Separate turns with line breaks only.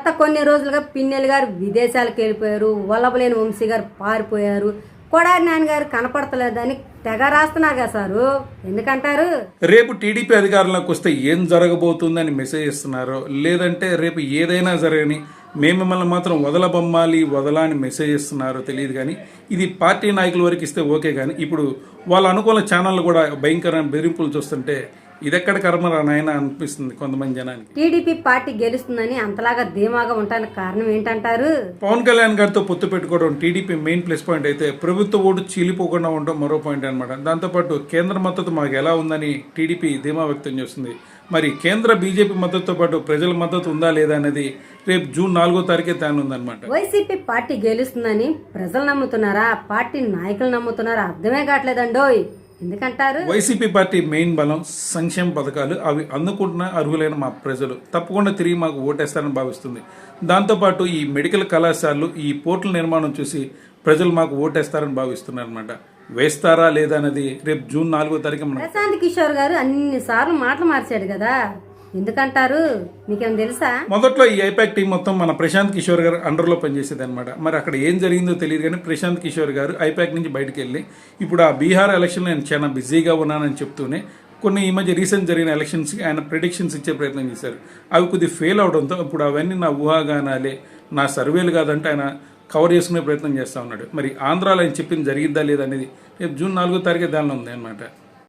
గత కొన్ని రోజులుగా పిన్నెలు గారు విదేశాలకు వెళ్ళిపోయారు. వల్లభలేని వంశీ గారు పారిపోయారు. కొడారి నాన్నగారు కనపడతలేదని తెగ రాస్తున్నారు కదా సారు. ఎందుకంటారు?
రేపు టీడీపీ అధికారంలోకి వస్తే ఏం జరగబోతుందని మెసేజ్ ఇస్తున్నారు లేదంటే రేపు ఏదైనా జరగని మేము మిమ్మల్ని మాత్రం వదలబొమ్మాలి వదలా అని మెసేజ్ ఇస్తున్నారో తెలియదు కానీ ఇది పార్టీ నాయకుల వరకు ఇస్తే ఓకే కానీ ఇప్పుడు వాళ్ళ అనుకూల ఛానళ్ళు కూడా భయంకరమైన బెదిరింపులు చూస్తుంటే ఇదెక్కడ కర్మరా నాయన అనిపిస్తుంది కొంతమంది జనానికి.
టీడీపీ పార్టీ గెలుస్తుందని అంతలాగా ధీమాగా ఉండడానికి కారణం ఏంటంటారు?
పవన్ కళ్యాణ్ గారితో పొత్తు పెట్టుకోవడం టీడీపీ మెయిన్ ప్లస్ పాయింట్ అయితే ప్రభుత్వ ఓటు చీలిపోకుండా ఉండడం మరో పాయింట్ అనమాట దాంతోపాటు కేంద్ర మద్దతు మాకు ఎలా ఉందని టీడీపీ ధీమా వ్యక్తం చేస్తుంది. మరి కేంద్ర బీజేపీ మద్దతుతో పాటు ప్రజల మద్దతు ఉందా లేదా అనేది రేపు జూన్ నాలుగో తారీఖే తేనుందనమాట
వైసీపీ పార్టీ గెలుస్తుందని ప్రజలు నమ్ముతున్నారా? పార్టీ నాయకులు నమ్ముతున్నారా? అర్థమే కావట్లేదండోయ్. ఎందుకంటారు?
వైసీపీ పార్టీ మెయిన్ బలం సంక్షేమ పథకాలు అవి అందుకుంటున్న అర్హులైన మా ప్రజలు. తప్పకుండా తిరిగి మాకు ఓటేస్తారని భావిస్తుంది. దాంతోపాటు ఈ మెడికల్ కళాశాలలు ఈ పోర్టుల నిర్మాణం చూసి ప్రజలు మాకు ఓటేస్తారని భావిస్తున్నారు అనమాట వేస్తారా లేదా అనేది రేపు జూన్ నాలుగో తారీఖు మనం
ప్రశాంత్ కిషోర్ గారు అన్ని సార్లు మాటలు మార్చాడు కదా. ఎందుకంటారు? మీకేం తెలుసా?
మొదట్లో ఈ ఐపాక్ టీం మొత్తం మన ప్రశాంత్ కిషోర్ గారు అండర్లో పనిచేసేది అనమాట మరి అక్కడ ఏం జరిగిందో తెలియదు కానీ ప్రశాంత్ కిషోర్ గారు ఐపాక్ నుంచి బయటకు వెళ్ళి ఇప్పుడు ఆ బీహార్ ఎలక్షన్ నేను చాలా బిజీగా ఉన్నానని చెప్తూనే కొన్ని ఈ మధ్య రీసెంట్ జరిగిన ఎలక్షన్స్కి ఆయన ప్రిడిక్షన్స్ ఇచ్చే ప్రయత్నం చేశారు. అవి కొద్దిగా ఫెయిల్ అవడంతో ఇప్పుడు అవన్నీ నా ఊహాగానాలే నా సర్వేలు కాదంటే ఆయన కవర్ చేసుకునే ప్రయత్నం చేస్తూ ఉన్నాడు. మరి ఆంధ్రాలో ఆయన చెప్పింది జరిగిద్దా లేదా అనేది రేపు జూన్ నాలుగో తారీఖు దానిలో ఉంది అనమాట